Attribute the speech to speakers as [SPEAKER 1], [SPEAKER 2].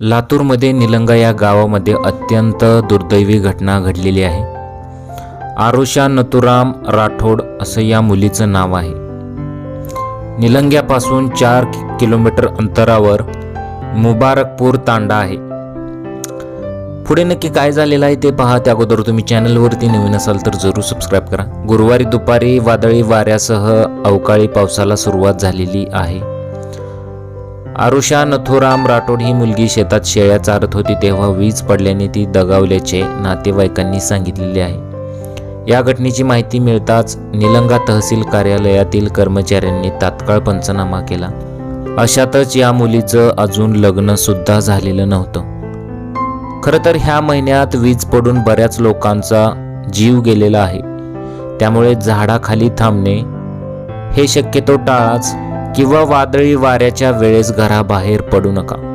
[SPEAKER 1] लातूरमध्ये निलंगा या गावामध्ये अत्यंत दुर्दैवी घटना घडलेली आहे. आरुषा नथुराम राठोड असं या मुलीचं नाव आहे. निलंग्यापासून चार किलोमीटर अंतरावर मुबारकपूर तांडा आहे. पुढे नक्की काय झालेलं आहे ते पहा. त्या अगोदर तुम्ही चॅनलवरती नवीन असाल तर जरूर सबस्क्राईब करा. गुरुवारी दुपारी वादळी वाऱ्यासह अवकाळी पावसाला सुरुवात झालेली आहे. आरुषा नथुराम राठोड ही मुलगी शेतात शेळ्या चारत होती तेव्हा वीज पडल्याने ती दगावल्याचे नातेवाईकांनी सांगितलेले आहे. या घटनेची माहिती मिळताच निलंगा तहसील कार्यालयातील कर्मचाऱ्यांनी तात्काळ पंचनामा केला. अशातच या मुलीचं अजून लग्नसुद्धा झालेलं नव्हतं. खरं तर ह्या महिन्यात वीज पडून बऱ्याच लोकांचा जीव गेलेला आहे. त्यामुळे झाडाखाली थांबणे हे शक्यतो टाळाच किंवा वादळी वाऱ्याच्या वेळेस घराबाहेर पडू नका.